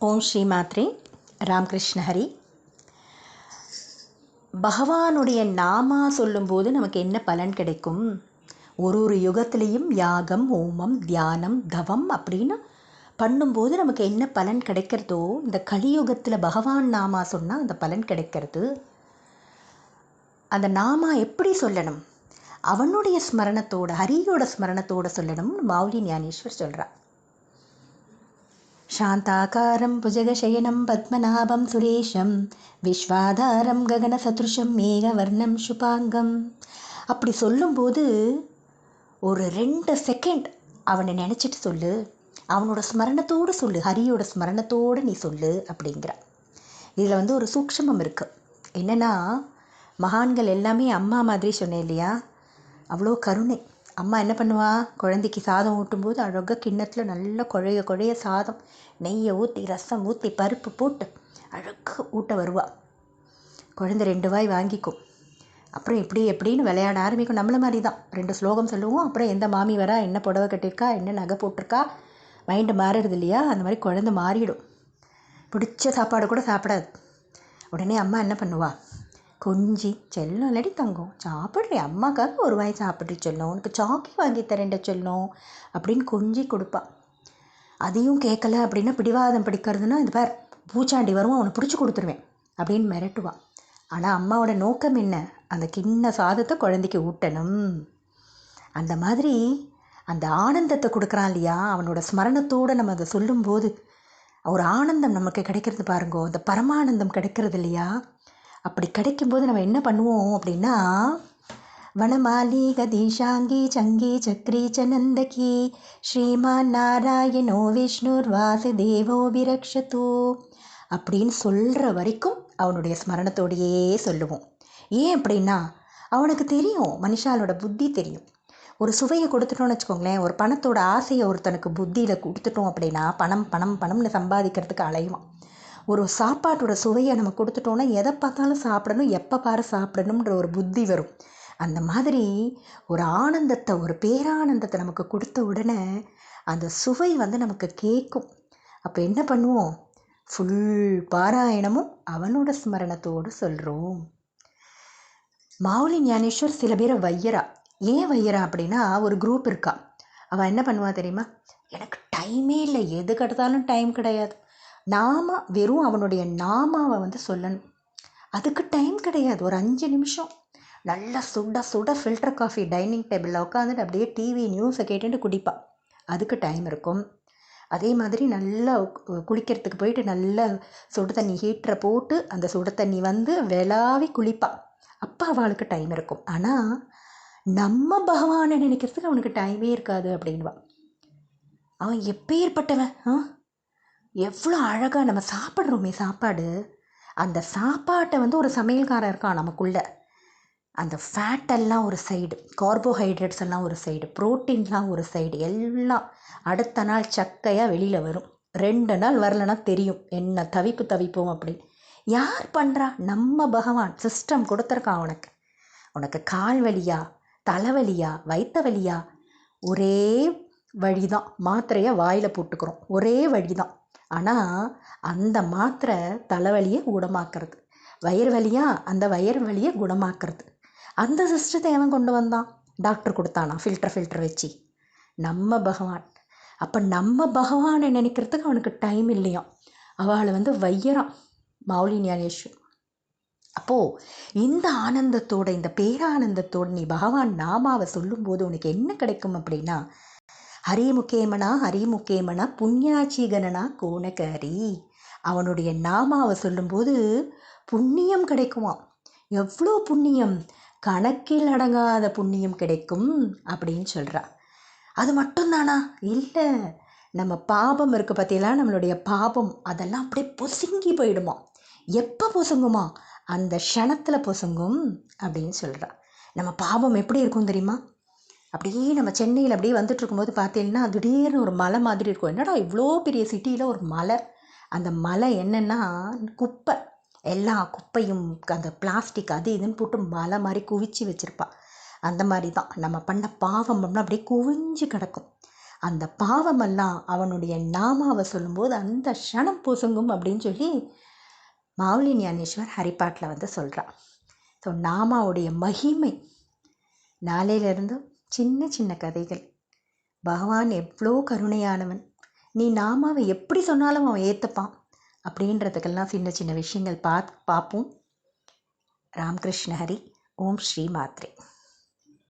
ஓம் ஸ்ரீ மாத்ரே ராம்கிருஷ்ணஹரி பகவானுடைய நாமா சொல்லும்போது நமக்கு என்ன பலன் கிடைக்கும்? ஒரு ஒரு யுகத்திலையும் யாகம் ஹோமம் தியானம் தவம் அப்படின்னு பண்ணும்போது நமக்கு என்ன பலன் கிடைக்கிறதோ இந்த கலியுகத்தில் பகவான் நாமா சொன்னால் அந்த பலன் கிடைக்கிறது. அந்த நாமா எப்படி சொல்லணும்? அவனுடைய ஸ்மரணத்தோட ஹரியோட ஸ்மரணத்தோட சொல்லணும்னு மௌலி ஞானேஸ்வர் சொல்கிறான் शान्ताकारं भुजगशयनं पद्मनाभं सुरेशं விஸ்வாதாரம் ககனசதுருஷம் மேகவர்ணம் சுபாங்கம் அப்படி சொல்லும்போது ஒரு ரெண்டு செகண்ட் அவனை நினச்சிட்டு சொல்லு அவனோட ஸ்மரணத்தோடு சொல்லு ஹரியோட ஸ்மரணத்தோடு நீ சொல்லு அப்படிங்கிற இதில் வந்து ஒரு சூக்ஷமம் இருக்குது என்னென்னா மகான்கள் எல்லாமே அம்மா மாதிரி சொன்னேன் இல்லையா அவ்வளோ கருணை அம்மா என்ன பண்ணுவாள் குழந்தைக்கு சாதம் ஊட்டும்போது அழகாக கிண்ணத்தில் நல்ல குழைய குழைய சாதம் நெய்யை ஊற்றி ரசம் ஊற்றி பருப்பு போட்டு அழகாக ஊட்ட வருவாள் குழந்தை ரெண்டு வாய் வாங்கிக்கும். அப்புறம் இப்படி எப்படின்னு விளையாட ஆரம்பிக்கும். நம்மள மாதிரி தான் ரெண்டு ஸ்லோகம் சொல்லுவோம். அப்புறம் எந்த மாமி வரா? என்ன புடவை கட்டியிருக்கா? என்ன நகை போட்டிருக்கா? மைண்டு மாறுறது இல்லையா அந்த மாதிரி குழந்தை மாறிடும். பிடிச்ச சாப்பாடு கூட சாப்பிடாது. உடனே அம்மா என்ன பண்ணுவாள் கொஞ்சி செல்லம் இல்லாடி தங்கம். சாப்பிட்றேன். அம்மாக்காக ஒரு வாய் சாப்பிட்றி சொல்லும். உனக்கு சாக்கி வாங்கி தரேன்ட சொல்லும். அப்படின்னு கொஞ்சி கொடுப்பா. அதையும் கேட்கல அப்படின்னா பிடிவாதம் பிடிக்கிறதுனா இந்த பார் பூச்சாண்டி வரும் அவனை பிடிச்சி கொடுத்துருவேன் அப்படின்னு மிரட்டுவான் ஆனால் அம்மாவோட நோக்கம் என்ன? அந்த கிண்ண சாதத்தை குழந்தைக்கு ஊட்டணும். அந்த மாதிரி அந்த ஆனந்தத்தை கொடுக்குறான் இல்லையா? அவனோட ஸ்மரணத்தோடு நம்ம அதை சொல்லும்போது ஒரு ஆனந்தம் நமக்கு கிடைக்கிறது பாருங்கோ. அந்த பரமானந்தம் கிடைக்கிறது இல்லையா? அப்படி கிடைக்கும்போது நம்ம என்ன பண்ணுவோம் அப்படின்னா வனமாலி தீஷாங்கி சங்கி சக்ரி சனந்தகி ஸ்ரீமான் நாராயணோ விஷ்ணுர் வாசுதேவோ விரக்ஷதோ அப்படின்னு சொல்கிற வரைக்கும் அவனுடைய ஸ்மரணத்தோடையே சொல்லுவோம். ஏன் அப்படின்னா அவனுக்கு தெரியும் மனுஷாலோட புத்தி தெரியும். ஒரு சுவையை கொடுத்துட்டோம்னு வச்சுக்கோங்களேன் ஒரு பணத்தோட ஆசையை ஒருத்தனுக்கு புத்தியில் கொடுத்துட்டோம் அப்படின்னா பணம் பணம் பணம்னு சம்பாதிக்கிறதுக்கு அலையுவான் ஒரு சாப்பாட்டோட சுவையை நம்ம கொடுத்துட்டோன்னா எதை பார்த்தாலும் சாப்பிடணும் எப்போ பாரு சாப்பிடணுன்ற ஒரு புத்தி வரும். அந்த மாதிரி ஒரு ஆனந்தத்தை ஒரு பேரானந்தத்தை நமக்கு கொடுத்த உடனே அந்த சுவை வந்து நமக்கு கேட்கும். அப்போ என்ன பண்ணுவோம்? ஃபுல் பாராயணமும் அவனோட ஸ்மரணத்தோடு சொல்கிறோம் மாவுலி ஞானேஸ்வர் சில பேரை வையரா ஏன் வையரா அப்படின்னா ஒரு குரூப் இருக்கா. அவள் என்ன பண்ணுவா தெரியுமா? எனக்கு டைமே இல்லை. எது கிடைத்தாலும் டைம் கிடையாது. நாம வெறும் அவனுடைய நாமாவை வந்து சொல்லணும். அதுக்கு டைம் கிடையாது. ஒரு அஞ்சு நிமிஷம். நல்லா சுட சுட ஃபில்டர் காஃபி டைனிங் டேபிளில் உட்காந்துட்டு அப்படியே டிவி நியூஸை கேட்டுட்டு குடிப்பா. அதுக்கு டைம் இருக்கும். அதே மாதிரி நல்லா குளிக்கிறதுக்கு போயிட்டு நல்லா சுடு தண்ணி ஹீட்டரை போட்டு அந்த சுடு தண்ணி வந்து விளாவி குளிப்பா. அப்போ அவளுக்கு டைம் இருக்கும். ஆனால் நம்ம பகவானை நினைக்கிறதுக்கு அவனுக்கு டைமே இருக்காது அப்படின்வான் அவன் எப்பேற்பட்டவன் ஆ? எவ்வளோ அழகாக நம்ம சாப்பிட்றோமே சாப்பாடு. அந்த சாப்பாட்டை வந்து ஒரு சமையல்காரன் இருக்கான் நமக்குள்ளே. அந்த ஃபேட்டெல்லாம் ஒரு சைடு கார்போஹைட்ரேட்ஸ் எல்லாம் ஒரு சைடு ப்ரோட்டீன்லாம் ஒரு சைடு எல்லாம் அடுத்த நாள் சக்கையாக வெளியில் வரும். ரெண்டு நாள் வரலன்னா தெரியும். என்ன தவிப்பு தவிப்போம் அப்படின்னு யார் பண்ணுறா நம்ம பகவான் சிஸ்டம் கொடுத்துருக்கான் உனக்கு உனக்கு கால் வலியா தலைவலியா வயிற்ற வலியா? ஒரே வழி தான் மாத்திரையை வாயில் போட்டுக்கிறோம். ஒரே வழி தான் ஆனால் அந்த மாத்திரை தலைவலியை குணமாக்குறது. வயிறு வலியா அந்த வயிறு வலியை குணமாக்குறது. அந்த சிஸ்டத்தை எவன் கொண்டு வந்தான்? டாக்டர் கொடுத்தானா? ஃபில்டர் ஃபில்டர் வச்சு. நம்ம பகவான். அப்போ நம்ம பகவானை நினைக்கிறதுக்கு அவனுக்கு டைம் இல்லையா அவளை வந்து வையறான் மௌலி ஞானேஸ்வர் அப்போது இந்த ஆனந்தத்தோட இந்த பேரானந்தத்தோடு நீ பகவான் நாமாவை சொல்லும்போது உனக்கு என்ன கிடைக்கும் அப்படின்னா ஹரிமுகேமனா ஹரிமுகேமனா புண்ணியாச்சீகனனா கோணகரி. அவனுடைய நாமாவை சொல்லும்போது புண்ணியம் கிடைக்குமாம். எவ்வளோ புண்ணியம்? கணக்கில் அடங்காத புண்ணியம் கிடைக்கும் அப்படின்னு சொல்கிறா அது மட்டும்தானா? இல்லை நம்ம பாபம் இருக்க பார்த்தீங்களா நம்மளுடைய பாபம் அதெல்லாம் அப்படியே பொசுங்கி போயிடுமா? எப்போ பொசுங்குமா? அந்த க்ஷணத்தில் பொசுங்கும் அப்படின்னு சொல்கிறா நம்ம பாபம் எப்படி இருக்கும் தெரியுமா? அப்படியே நம்ம சென்னையில் அப்படியே வந்துட்டு இருக்கும்போது பார்த்தீங்கன்னா திடீர்னு ஒரு மலை மாதிரி இருக்கும். என்னடா இவ்வளோ பெரிய சிட்டியில் ஒரு மலை? அந்த மலை என்னென்னா குப்பை. எல்லா குப்பையும் அந்த பிளாஸ்டிக் அது இதுன்னு போட்டு மலை மாதிரி குவிச்சு வச்சுருப்பா. அந்த மாதிரி தான். நம்ம பண்ண பாவம் அப்படியே குவிஞ்சு கிடக்கும். அந்த பாவமெல்லாம் அவனுடைய நாமாவை சொல்லும்போது அந்த க்ஷணம் பொசுங்கும் அப்படின்னு சொல்லி மாவுலி ஞானேஸ்வர் ஹரிப்பாட்டில் வந்து சொல்கிறான் ஸோ நாமாவுடைய மகிமை. நாளையிலேருந்து சின்ன சின்ன கதைகள். பகவான் எவ்வளோ கருணையானவன். நீ நாமாவை எப்படி சொன்னாலும் அவன் ஏற்றுப்பான் அப்படின்றதுக்கெல்லாம் சின்ன சின்ன விஷயங்கள் பார்த்து பார்ப்போம் ராமகிருஷ்ண ஹரி ஓம் ஸ்ரீ மாத்ரே.